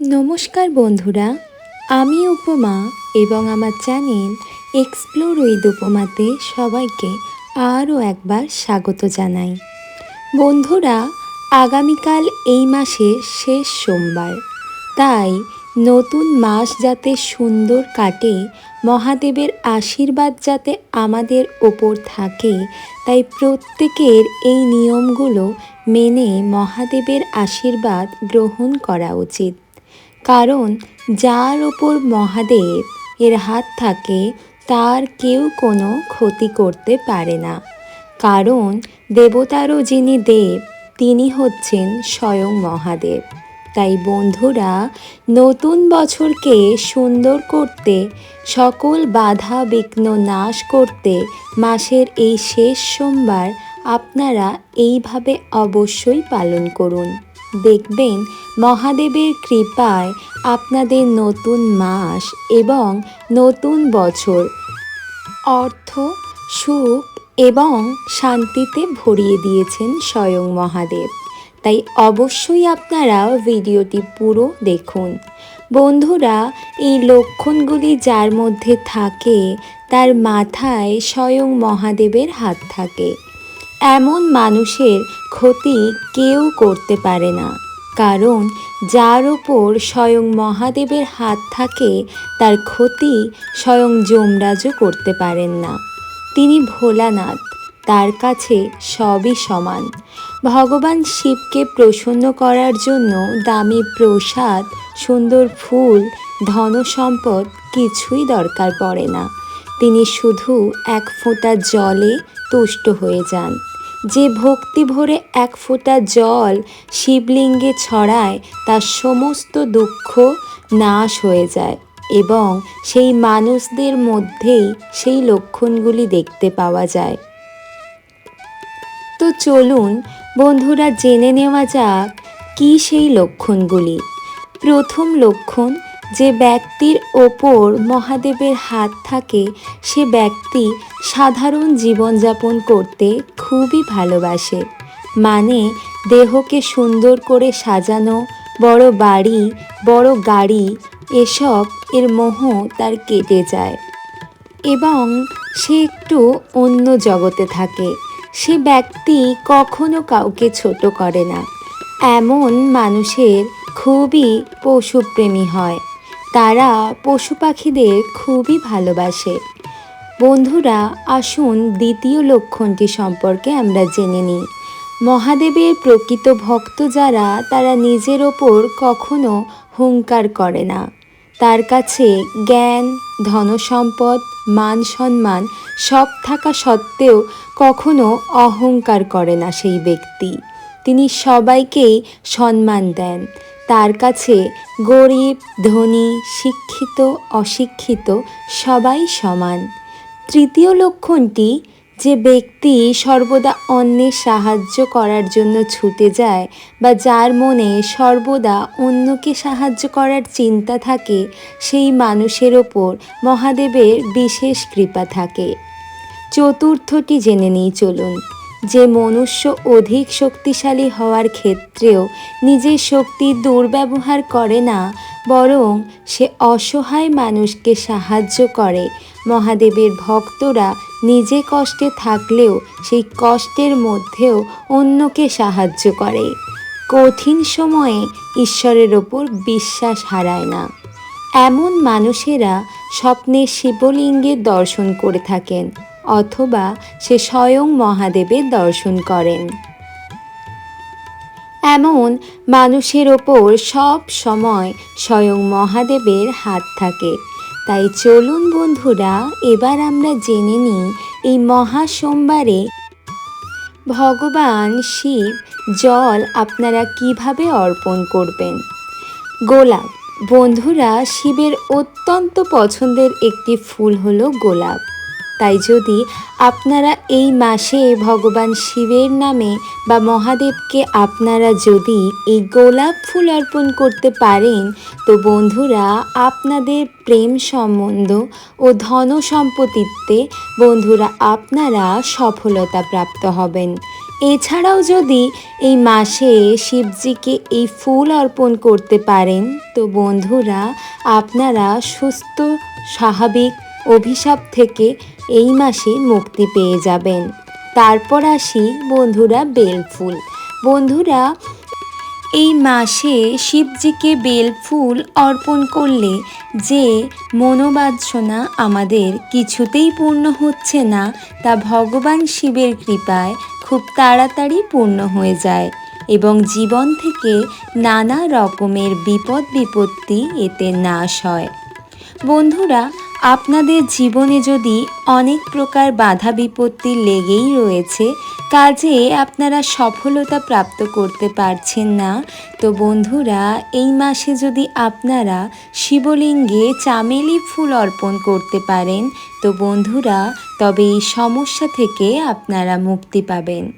নমস্কার বন্ধুরা, আমি উপমা এবং আমার চ্যানেল এক্সপ্লোর উইথ উপমাতে সবাইকে আরও একবার স্বাগত জানাই। বন্ধুরা, আগামীকাল এই মাসের শেষ সোমবার, তাই নতুন মাস যাতে সুন্দর কাটে, মহাদেবের আশীর্বাদ যাতে আমাদের ওপর থাকে, তাই প্রত্যেকের এই নিয়মগুলো মেনে মহাদেবের আশীর্বাদ গ্রহণ করা উচিত। কারণ যার ওপর মহাদেব এর হাত থাকে, তার কেউ কোনো ক্ষতি করতে পারে না। কারণ দেবতারও যিনি দেব, তিনি হচ্ছেন স্বয়ং মহাদেব। তাই বন্ধুরা, নতুন বছরকে সুন্দর করতে, সকল বাধা, বিঘ্ন নাশ করতে মাসের এই শেষ সোমবার আপনারা এইভাবে অবশ্যই পালন করুন। দেখবেন মহাদেবের কৃপায় আপনাদের নতুন মাস এবং নতুন বছর। অর্থ, সুখ এবং শান্তিতে ভরিয়ে দিয়েছেন স্বয়ং মহাদেব। তাই অবশ্যই আপনারা ভিডিওটি পুরো দেখুন। বন্ধুরা, এই লক্ষণগুলি যার মধ্যে থাকে, তার মাথায় স্বয়ং মহাদেবের হাত থাকে। এমন মানুষের ক্ষতি কেউ করতে পারে না। কারণ যার ওপর স্বয়ং মহাদেবের হাত থাকে, তার ক্ষতি স্বয়ং যমরাজও করতে পারেন না। তিনি ভোলানাথ, তার কাছে সবই সমান। ভগবান শিবকে প্রসন্ন করার জন্য দামি প্রসাদ, সুন্দর ফুল, ধনসম্পদ কিছুই দরকার পড়ে না। তিনি শুধু এক ফোঁটা জলে তুষ্ট হয়ে যান। যে ভক্তি ভরে এক ফোঁটা জল শিবলিঙ্গে ছড়ায়, তার সমস্ত দুঃখ নাশ হয়ে যায় এবং সেই মানুষদের মধ্যেই সেই লক্ষণগুলি দেখতে পাওয়া যায়। তো চলুন বন্ধুরা জেনে নেওয়া যাক কি সেই লক্ষণগুলি। প্রথম লক্ষণ যে ব্যক্তির ওপর মহাদেবের হাত থাকে, সে ব্যক্তি সাধারণ জীবনযাপন করতে খুবই ভালোবাসে। মানে দেহকে সুন্দর করে সাজানো, বড় বাড়ি, বড় গাড়ি, এসব এর মোহ তার কেটে যায়। এবং সে একটু অন্য জগতে থাকে। সে ব্যক্তি কখনো কাউকে ছোট করে না। এমন মানুষের খুবই পশুপ্রেমী হয়। তারা পশু পাখিদের খুবই ভালোবাসে। বন্ধুরা, আসুন দ্বিতীয় লক্ষণটি সম্পর্কে আমরা জেনে নিই। মহাদেবের প্রকৃত ভক্ত যারা, তারা নিজের ওপর কখনো হুঙ্কার করে না। তার কাছে জ্ঞান, ধনসম্পদ, মান সম্মান সব থাকা সত্ত্বেও কখনো অহংকার করে না সেই ব্যক্তি। তিনি সবাইকেই সম্মান দেন। তার কাছে গরিব, ধনী, শিক্ষিত, অশিক্ষিত সবাই সমান। তৃতীয় লক্ষণটি যে ব্যক্তি সর্বদা অন্যের সাহায্য করার জন্য ছুটে যায় বা যার মনে সর্বদা অন্যকে সাহায্য করার চিন্তা থাকে, সেই মানুষের ওপর মহাদেবের বিশেষ কৃপা থাকে। চতুর্থটি জেনে নিই, চলুন। যে মনুষ্য অধিক শক্তিশালী হওয়ার ক্ষেত্রেও নিজের শক্তি দুর্ব্যবহার করে না, বরং সে অসহায় মানুষকে সাহায্য করে। মহাদেবের ভক্তরা নিজে কষ্টে থাকলেও সেই কষ্টের মধ্যেও অন্যকে সাহায্য করে। কঠিন সময়ে ঈশ্বরের ওপর বিশ্বাস হারায় না। এমন মানুষেরা স্বপ্নে শিবলিঙ্গের দর্শন করে থাকেন। অথবা সে স্বয়ং মহাদেবের দর্শন করেন। এমন মানুষের ওপর সব সময় স্বয়ং মহাদেবের হাত থাকে। তাই চলুন বন্ধুরা, এবার আমরা জেনে নিই এই মহা সোমবারে ভগবান শিব জল আপনারা কীভাবে অর্পণ করবেন? গোলাপ। বন্ধুরা, শিবের অত্যন্ত পছন্দের একটি ফুল হলো গোলাপ। তাই যদি আপনারা এই মাসে ভগবান শিবের নামে বা মহাদেবকে আপনারা যদি এই গোলাপ ফুল অর্পণ করতে পারেন, তো বন্ধুরা আপনাদের প্রেম সম্বন্ধ ও ধন সম্পত্তিতে বন্ধুরা আপনারা সফলতা প্রাপ্ত হবেন। এছাড়াও যদি এই মাসে শিবজিকে এই ফুল অর্পণ করতে পারেন, তো বন্ধুরা আপনারা সুস্থ, স্বাভাবিক, অভিশাপ থেকে এই মাসে মুক্তি পেয়ে যাবেন। তারপর আসি বন্ধুরা বেলফুল বন্ধুরা, এই মাসে শিবজিকে বেলফুল অর্পণ করলে যে মনোবাঞ্ছনা আমাদের কিছুতেই পূর্ণ হচ্ছে না, তা ভগবান শিবের কৃপায় খুব তাড়াতাড়ি পূর্ণ হয়ে যায় এবং জীবন থেকে নানা রকমের বিপদ বিপত্তি এতে নাশ হয়। বন্ধুরা আপনাদের জীবনে যদি অনেক প্রকার বাধা বিপত্তি লেগেই রয়েছে, কাজে আপনারা সফলতা প্রাপ্ত করতে পারছেন না। তো বন্ধুরা, এই মাসে যদি আপনারা শিবলিঙ্গে চামেলি ফুল অর্পণ করতে পারেন, তো বন্ধুরা, তবে এই সমস্যা থেকে আপনারা মুক্তি পাবেন।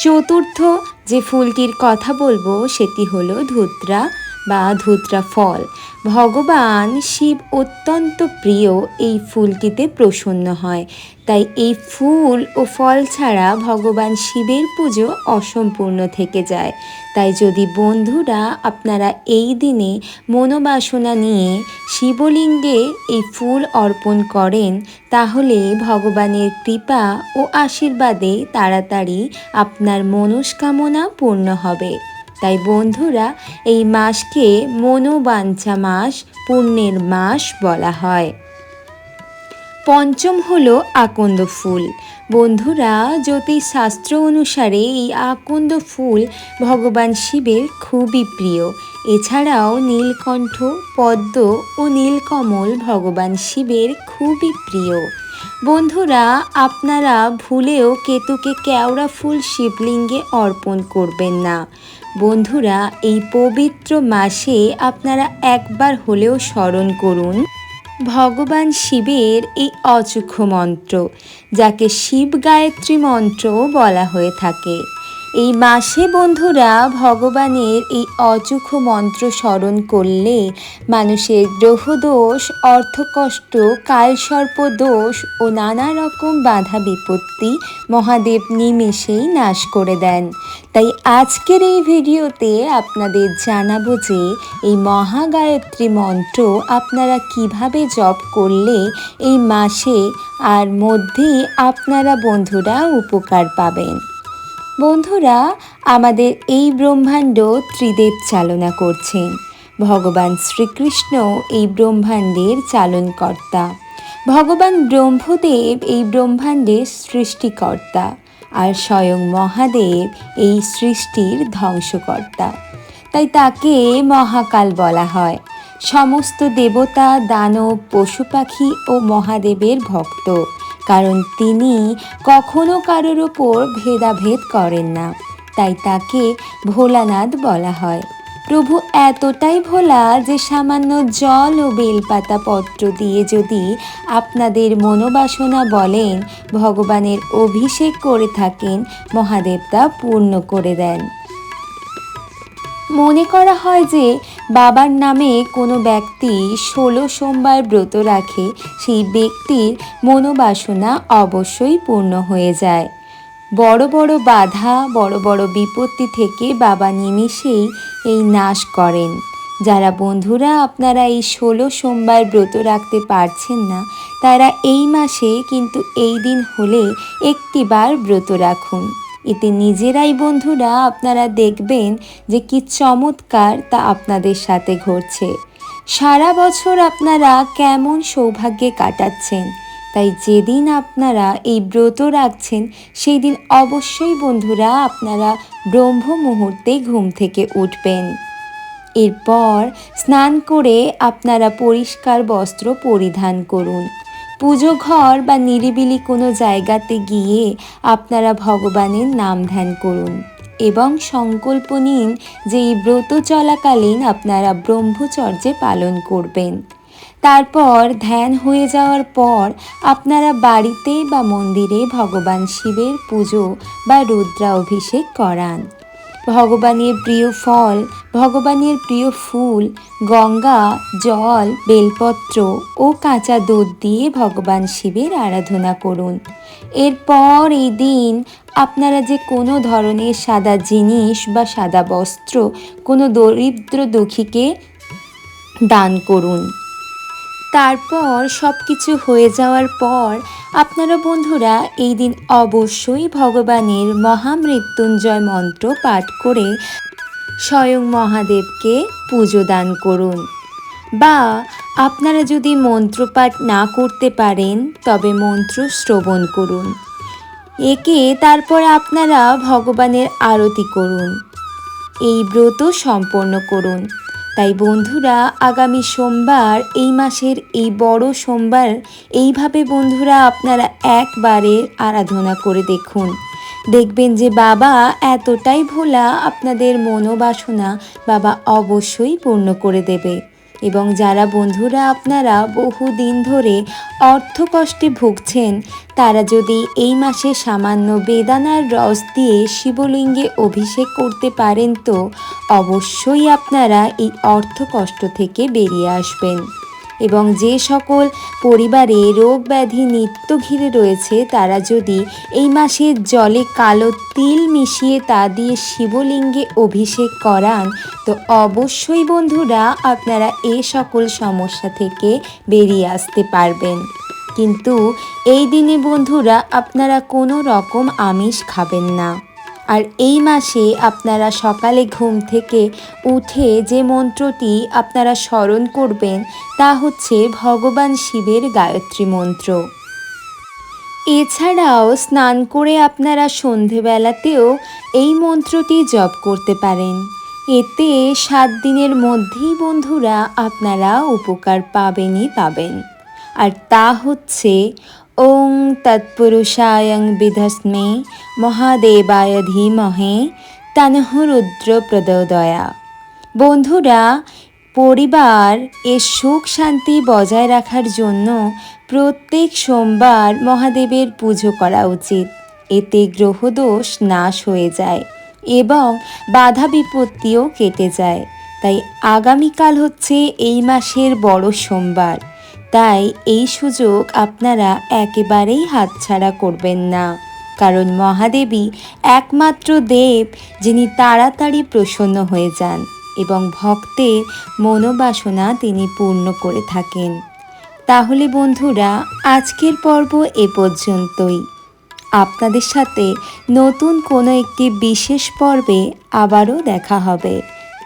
চতুর্থ যে ফুলটির কথা বলব, সেটি হলো ধুত্রা। বা ধুতরা ফল। ভগবান শিব অত্যন্ত প্রিয় এই ফুলটিতে প্রসন্ন হয়। তাই এই ফুল ও ফল ছাড়া ভগবান শিবের পুজো অসম্পূর্ণ থেকে যায়। তাই যদি বন্ধুরা আপনারা এই দিনে মনোবাসনা নিয়ে শিবলিঙ্গে এই ফুল অর্পণ করেন, তাহলে ভগবানের কৃপা ও আশীর্বাদে তাড়াতাড়ি আপনার মনস্কামনা পূর্ণ হবে। তাই বন্ধুরা, এই মাসকে মনোবাঞ্ছা মাস, পুণ্যের মাস বলা হয়। পঞ্চম হলো আকন্দ ফুল। বন্ধুরা, জ্যোতিষশাস্ত্র অনুসারে এই আকন্দ ফুল ভগবান শিবের খুবই প্রিয়। এছাড়াও নীলকণ্ঠ, পদ্ম ও নীলকমল ভগবান শিবের খুবই প্রিয়। বন্ধুরা, আপনারা ভুলেও কেতুকে কেওড়া ফুল শিবলিঙ্গে অর্পণ করবেন না। বন্ধুরা, এই পবিত্র মাসে আপনারা একবার হলেও স্মরণ করুন, ভগবান শিবের এই অচক্ষ মন্ত্র, যাকে শিব গায়ত্রী মন্ত্রও বলা হয়ে থাকে। এই মাসে বন্ধুরা ভগবানের এই অচুখ মন্ত্র স্মরণ করলে মানুষের গ্রহদোষ, অর্থকষ্ট, কালসর্প দোষ ও নানা রকম বাধা বিপত্তি মহাদেব নিমেষেই নাশ করে দেন। তাই আজকের এই ভিডিওতে আপনাদের জানাব যে এই মহাগায়ত্রী মন্ত্র আপনারা কীভাবে জপ করলে এই মাসে আর মধ্যেই আপনারা বন্ধুরা উপকার পাবেন। বন্ধুরা, আমাদের এই ব্রহ্মাণ্ড ত্রিদেব চালনা করছেন। ভগবান শ্রীকৃষ্ণ এই ব্রহ্মাণ্ডের চালনকর্তা। ভগবান ব্রহ্মদেব এই ব্রহ্মাণ্ডের সৃষ্টিকর্তা আর স্বয়ং মহাদেব এই সৃষ্টির ধ্বংসকর্তা। তাই তাকে মহাকাল বলা হয়। সমস্ত দেবতা, দানব, পশু পাখি ও মহাদেবের ভক্ত। কারণ তিনি কখনো কারোর ওপর ভেদাভেদ করেন না। তাই তাকে ভোলানাথ বলা হয়। প্রভু এতটাই ভোলা যে সামান্য জল ও বেলপাতা পত্র দিয়ে যদি আপনাদের মনোবাসনা বলেন, ভগবানের অভিষেক করে থাকেন মহাদেব তা পূর্ণ করে দেন। মনে করা হয় যে বাবার নামে কোনো ব্যক্তি ষোলো সোমবার ব্রত রাখে, সেই ব্যক্তির মনোবাসনা অবশ্যই পূর্ণ হয়ে যায়। বড় বড় বাধা, বড় বড় বিপত্তি থেকে বাবা নিমিষেই এই নাশ করেন। যারা বন্ধুরা আপনারা এই ষোলো সোমবার ব্রত রাখতে পারছেন না, তারা এই মাসে কিন্তু এই দিন হলে একটিবার ব্রত রাখুন। এতে নিজেরাই বন্ধুরা আপনারা দেখবেন যে কি চমৎকার তা আপনাদের সাথে ঘটছে। সারা বছর আপনারা কেমন সৌভাগ্যে কাটাচ্ছেন। তাই যেদিন আপনারা এই ব্রত রাখছেন সেই দিন অবশ্যই বন্ধুরা আপনারা ব্রহ্ম মুহূর্তে ঘুম থেকে উঠবেন। এরপর স্নান করে আপনারা পরিষ্কার বস্ত্র পরিধান করুন। পুজো ঘর বা নিরিবিলি কোনো জায়গাতে গিয়ে আপনারা ভগবানের নাম ধ্যান করুন এবং সংকল্প নিন যে এই ব্রত চলাকালীন আপনারা ব্রহ্মচর্যে পালন করবেন। তারপর ধ্যান হয়ে যাওয়ার পর আপনারা বাড়িতে বা মন্দিরে ভগবান শিবের পুজো বা রুদ্রা অভিষেক করান। ভগবানের প্রিয় ফল ভগবানের প্রিয় ফুল, গঙ্গা, জল, বেলপত্র ও কাঁচা দুধ দিয়ে ভগবান শিবের আরাধনা করুন। এরপর এই দিন আপনারা যে কোনো ধরনের সাদা জিনিস বা সাদা বস্ত্র, কোনো দরিদ্র দুঃখীকে দান করুন। তারপর সব কিছু হয়ে যাওয়ার পর আপনারা বন্ধুরা এই দিন অবশ্যই ভগবানের মহামৃত্যুঞ্জয় মন্ত্র পাঠ করে স্বয়ং মহাদেবকে পুজো দান করুন। বা আপনারা যদি মন্ত্রপাঠ না করতে পারেন, তবে মন্ত্র শ্রবণ করুন। একে তারপর আপনারা ভগবানের আরতি করুন। এই ব্রত সম্পন্ন করুন। তাই বন্ধুরা, আগামী সোমবার, এই মাসের এই বড় সোমবার, এইভাবে বন্ধুরা আপনারা একবারে আরাধনা করে দেখুন। দেখবেন যে বাবা এতটাই ভোলা, আপনাদের মনোবাসনা বাবা অবশ্যই পূর্ণ করে দেবে। এবং যারা বন্ধুরা আপনারা বহুদিন ধরে অর্থ কষ্টে ভুগছেন, তারা যদি এই মাসে সামান্য বেদানার রস দিয়ে শিবলিঙ্গে অভিষেক করতে পারেন তো অবশ্যই আপনারা এই অর্থ কষ্ট থেকে বেরিয়ে আসবেন। এবং যে সকল পরিবারে রোগ ব্যাধি নিত্য ঘিরে রয়েছে, তারা যদি এই মাসের জলে কালো তিল মিশিয়ে তা দিয়ে শিবলিঙ্গে অভিষেক করান, তো অবশ্যই বন্ধুরা আপনারা এ সকল সমস্যা থেকে বেরিয়ে আসতে পারবেন। কিন্তু এই দিনে বন্ধুরা আপনারা কোনো রকম আমিষ খাবেন না। আর এই মাসে আপনারা সকালে ঘুম থেকে উঠে যে মন্ত্রটি আপনারা স্মরণ করবেন, তা হচ্ছে ভগবান শিবের গায়ত্রী মন্ত্র। এছাড়াও স্নান করে আপনারা সন্ধেবেলাতেও এই মন্ত্রটি জপ করতে পারেন। এতে সাত দিনের মধ্যেই বন্ধুরা আপনারা উপকার পাবেনই পাবেন। আর তা হচ্ছে ওং তৎপুরুষায়ং বিধস্মে মহাদেবায় ধীমহে তনহ রুদ্র প্রদোদয়া বন্ধুরা, পরিবার এর সুখ শান্তি বজায় রাখার জন্য প্রত্যেক সোমবার মহাদেবের পুজো করা উচিত। এতে গ্রহদোষ নাশ হয়ে যায় এবং বাধা বিপত্তিও কেটে যায়। তাই আগামীকাল হচ্ছে এই মাসের বড় সোমবার। তাই এই সুযোগ আপনারা একেবারেই হাতছাড়া করবেন না। কারণ মহাদেবী একমাত্র দেব যিনি তাড়াতাড়ি প্রসন্ন হয়ে যান এবং ভক্তের মনোবাসনা তিনি পূর্ণ করে থাকেন। তাহলে বন্ধুরা, আজকের পর্ব এ পর্যন্তই। আপনাদের সাথে নতুন কোনো একটি বিশেষ পর্বে আবারও দেখা হবে।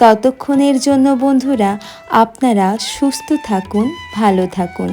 ততক্ষণের জন্য বন্ধুরা আপনারা সুস্থ থাকুন ভালো থাকুন।